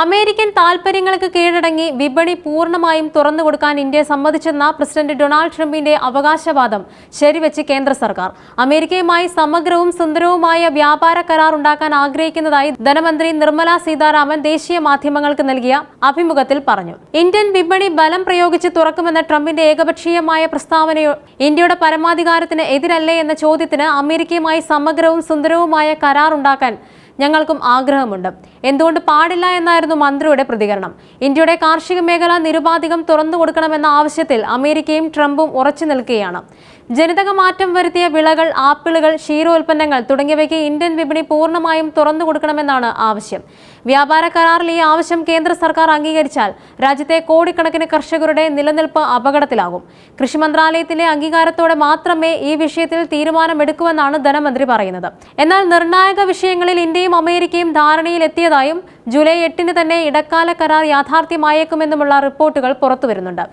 American താൽപര്യങ്ങൾക്ക് കീഴടങ്ങി വിപണി പൂർണമായും തുറന്നു കൊടുക്കാൻ ഇന്ത്യ സമ്മതിച്ചെന്ന പ്രസിഡന്റ് ഡൊണാൾഡ് ട്രംപിന്റെ അവകാശവാദം ശരിവെച്ച് കേന്ദ്ര സർക്കാർ. അമേരിക്കയുമായി സമഗ്രവും സുന്ദരവുമായ വ്യാപാര കരാർ ഉണ്ടാക്കാൻ ആഗ്രഹിക്കുന്നതായി ധനമന്ത്രി നിർമ്മല സീതാരാമൻ ദേശീയ മാധ്യമങ്ങൾക്ക് നൽകിയ അഭിമുഖത്തിൽ പറഞ്ഞു. ഇന്ത്യൻ വിപണി ബലം പ്രയോഗിച്ച് തുറക്കുമെന്ന ട്രംപിന്റെ ഏകപക്ഷീയമായ പ്രസ്താവന ഇന്ത്യയുടെ പരമാധികാരത്തിന് എതിരല്ലേ എന്ന ചോദ്യത്തിന് അമേരിക്കയുമായി സമഗ്രവും സുന്ദരവുമായ കരാർ ഉണ്ടാക്കാൻ ഞങ്ങൾക്കും ആഗ്രഹമുണ്ട്. എന്തുകൊണ്ട് പാടില്ല എന്നായിരുന്നു മന്ത്രിയുടെ പ്രതികരണം. ഇന്ത്യയുടെ കാർഷിക മേഖല നിരുപാധികം തുറന്നു കൊടുക്കണമെന്ന ആവശ്യത്തിൽ അമേരിക്കയും ട്രംപും ഉറച്ചു നിൽക്കുകയാണ്. ജനിതക മാറ്റം വരുത്തിയ വിളകൾ ആപ്പിളുകൾ ക്ഷീരോൽപ്പന്നങ്ങൾ തുടങ്ങിയവയ്ക്ക് ഇന്ത്യൻ വിപണി പൂർണമായും തുറന്നു കൊടുക്കണമെന്നാണ് ആവശ്യം. വ്യാപാര കരാറിൽ ഈ ആവശ്യം കേന്ദ്ര സർക്കാർ അംഗീകരിച്ചാൽ രാജ്യത്തെ കോടിക്കണക്കിന് കർഷകരുടെ നിലനിൽപ്പ് അപകടത്തിലാകും. കൃഷി മന്ത്രാലയത്തിലെ അംഗീകാരത്തോടെ മാത്രമേ ഈ വിഷയത്തിൽ തീരുമാനമെടുക്കുമെന്നാണ് ധനമന്ത്രി പറയുന്നത്. എന്നാൽ നിർണായക വിഷയങ്ങളിൽ ഇന്ത്യയും അമേരിക്കയും ധാരണയിലെത്തിയതായും ജൂലൈ എട്ടിന് തന്നെ ഇടക്കാല കരാർ യാഥാർത്ഥ്യമായേക്കുമെന്നുമുള്ള റിപ്പോർട്ടുകൾ പുറത്തുവരുന്നുണ്ട്.